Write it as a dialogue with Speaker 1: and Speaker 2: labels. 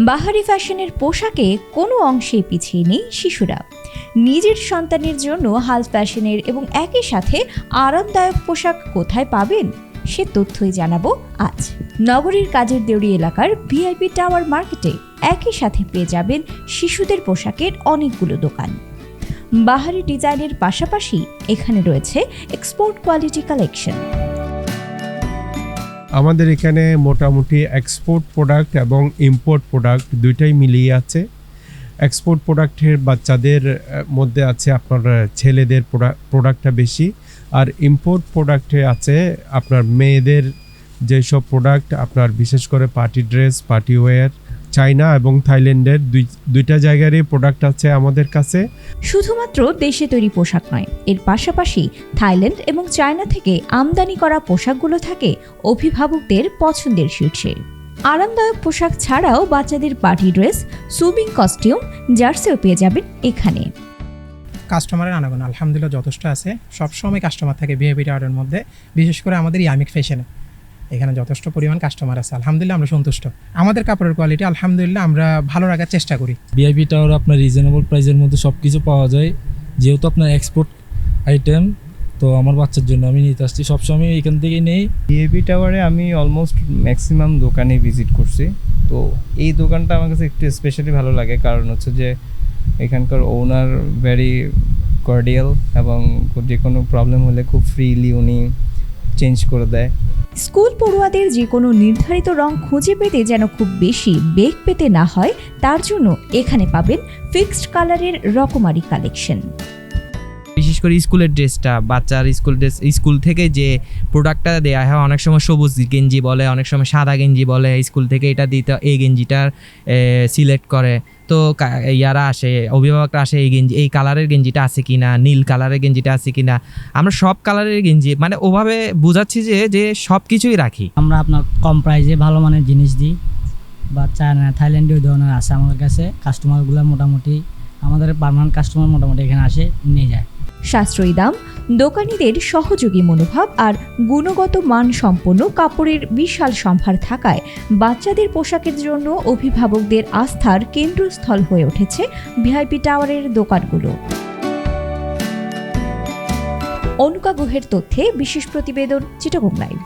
Speaker 1: বাহারি ফ্যাশনের পোশাকে কোনো অংশেই পিছিয়ে নেই শিশুরা। নিজের সন্তানের জন্য হাল ফ্যাশনের এবং একই সাথে আরামদায়ক পোশাক কোথায় পাবেন সে তথ্যই জানাব আজ। নগরীর কাজের দেউড়ি এলাকার ভিআইপি টাওয়ার মার্কেটে একই সাথে পেয়ে যাবেন শিশুদের পোশাকের অনেকগুলো দোকান। বাহারি ডিজাইনের পাশাপাশি এখানে রয়েছে এক্সপোর্ট কোয়ালিটি কালেকশন
Speaker 2: আমাদের এখানে মোটামুটি এক্সপোর্ট প্রোডাক্ট এবং ইম্পোর্ট প্রোডাক্ট দুইটাই মিলিয়ে আছে। এক্সপোর্ট প্রোডাক্টের বাচ্চাদের মধ্যে আছে আপনার ছেলেদের প্রোডাক্টটা বেশি। আর ইম্পোর্ট প্রোডাক্টে আছে আপনার মেয়েদের যেসব প্রোডাক্ট আপনার বিশেষ করে party dress party wear China এবং থাইল্যান্ডের দুই দুইটা জায়গারই প্রোডাক্ট আছে আমাদের কাছে।
Speaker 1: শুধুমাত্র দেশে তৈরি পোশাক নয় এর পাশাপাশি থাইল্যান্ড এবং চায়না থেকে আমদানি করা পোশাকগুলো থাকে অভিভাবকদের পছন্দের শীর্ষে। আরামদায়ক পোশাক ছাড়াও বাচ্চাদের পার্টি ড্রেস সুইমিং কস্টিউম জার্সিও পেয়ে যাবেন এখানে।
Speaker 3: কাস্টমারের আনাগোনা আলহামদুলিল্লাহ যথেষ্ট আছে। সবসময় কাস্টমার থাকে বিহেভি টাওয়ারের মধ্যে বিশেষ করে আমাদের ইয়ামিক ফ্যাশনে এখানে যথেষ্ট পরিমাণ কাস্টমার আছে। আলহামদুলিল্লাহ আমরা সন্তুষ্ট। আমাদের কাপড়ের কোয়ালিটি আলহামদুলিল্লাহ আমরা ভালো রাখার চেষ্টা করি।
Speaker 4: ভিআইপি টাওয়ার আপনার রিজনেবল প্রাইসের মধ্যে সব কিছু পাওয়া যায়। যেহেতু আপনার এক্সপোর্ট আইটেম তো আমার বাচ্চার জন্য আমি নিতে আসছি। সবসময় এখান থেকেই নেই।
Speaker 5: ডিএপি টাওয়ারে আমি অলমোস্ট ম্যাক্সিমাম দোকানে ভিজিট করছি। তো এই দোকানটা আমার কাছে একটু স্পেশালি ভালো লাগে। কারণ হচ্ছে যে এখানকার ওনার ভেরি কর্ডিয়াল এবং যে কোনো প্রবলেম হলে খুব ফ্রিলি উনি চেঞ্জ করে দেয়।
Speaker 1: স্কুল পড়ুয়াদের যে কোনো নির্ধারিত রং খুঁজে পেতে যেন খুব বেশি বেগ পেতে না হয় তার জন্য এখানে পাবেন ফিক্সড কালারের রকমারি কালেকশন
Speaker 6: বিশেষ করে স্কুলের ড্রেসটা বাচ্চার স্কুল ড্রেস স্কুল থেকে যে প্রোডাক্টটা দেওয়া হয় অনেক সময় সবুজ গেঞ্জি বলে অনেক সময় সাদা গেঞ্জি বলে স্কুল থেকে এটা দিতে এই গেঞ্জিটার সিলেক্ট করে। তো ইয়ারা আসে, অভিভাবকরা আসে, এই গেঞ্জি এই কালারের গেঞ্জিটা আছে কি না নীল কালারের গেঞ্জিটা আছে কি না আমরা সব কালারের গেঞ্জি মানে ওভাবে বোঝাচ্ছি যে যে সব কিছুই রাখি।
Speaker 7: আমরা আপনার কম প্রাইসে ভালো মানের জিনিস দিই, বা চায়না থাইল্যান্ডে ওই ধরনের আছে আমাদের কাছে কাস্টমারগুলো মোটামুটি, আমাদের পারমানেন্ট কাস্টমার মোটামুটি এখানে আসে, নিয়ে যায়।
Speaker 1: সাশ্রয়ী দাম, দোকানিদের সহযোগী মনোভাব আর গুণগত মান সম্পন্ন কাপড়ের বিশাল সম্ভার থাকায় বাচ্চাদের পোশাকের জন্য অভিভাবকদের আস্থার কেন্দ্রস্থল হয়ে উঠেছে ভিআইপি টাওয়ারের দোকানগুলো। অনুকা গুহের তথ্যে বিশেষ প্রতিবেদন, চিটাগং লাইভ।